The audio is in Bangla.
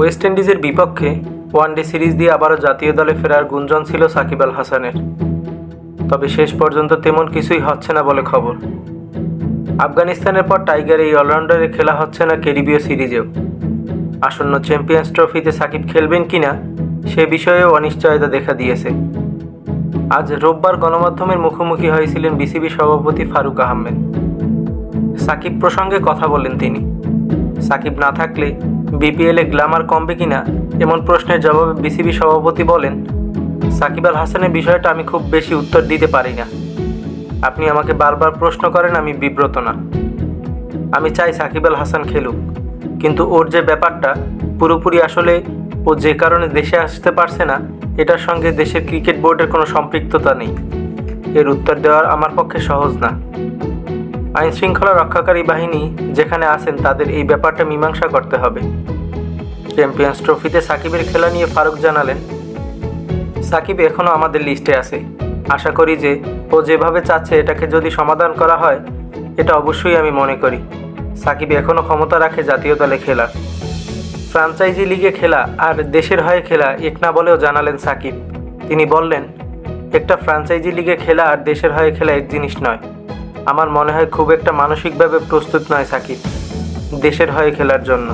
ওয়েস্ট ইন্ডিজের বিপক্ষে ওয়ানডে সিরিজ দিয়ে আবারও জাতীয় দলে ফেরার গুঞ্জন ছিল সাকিব আল হাসানের। তবে শেষ পর্যন্ত তেমন কিছুই হচ্ছে না বলে খবর। আফগানিস্তানের পর টাইগার এই অলরাউন্ডারে খেলা হচ্ছে না ক্যারিবীয় সিরিজেও। আসন্ন চ্যাম্পিয়ন্স ট্রফিতে সাকিব খেলবেন কিনা সে বিষয়েও অনিশ্চয়তা দেখা দিয়েছে। আজ রোববার গণমাধ্যমের মুখোমুখি হয়েছিলেন বিসিবি সভাপতি ফারুক আহমেদ। সাকিব প্রসঙ্গে কথা বলেন তিনি। সাকিব না থাকলে বিপিএলে গ্ল্যামার কমবে কিনা এমন প্রশ্নের জবাবে বিসিবি সভাপতি বলেন, সাকিব আল হাসানের বিষয়টা আমি খুব বেশি উত্তর দিতে পারি না। আপনি আমাকে বারবার প্রশ্ন করেন, আমি বিব্রত না। আমি চাই সাকিব আল হাসান খেলুক। কিন্তু ওর যে ব্যাপারটা, পুরোপুরি আসলে ও যে কারণে দেশে আসতে পারছে না, এটার সঙ্গে দেশের ক্রিকেট বোর্ডের কোনো সম্পৃক্ততা নেই। এর উত্তর দেওয়ার আমার পক্ষে সহজ না। আইন শৃঙ্খলা রক্ষাকারী বাহিনী যেখানে আছেন তাদের এই ব্যাপারটা মীমাংসা করতে হবে। চ্যাম্পিয়ন্স ট্রফিতে সাকিবের খেলা নিয়ে ফারুক জানালেন, সাকিব এখনও আমাদের লিস্টে আছে। আশা করি যে ও যেভাবে চাচ্ছে এটাকে যদি সমাধান করা হয়, এটা অবশ্যই আমি মনে করি। সাকিব এখনও ক্ষমতা রাখে জাতীয় দলে খেলার। ফ্রাঞ্চাইজি লিগে খেলা আর দেশের হয়ে খেলা এক না বলেও জানালেন সাকিব। তিনি বললেন, একটা ফ্রাঞ্চাইজি লিগে খেলা আর দেশের হয়ে খেলা এক জিনিস নয়। আমার মনে হয় খুব একটা মানসিকভাবে প্রস্তুত নয় সাকিব। দেশের হয়ে খেলার জন্য।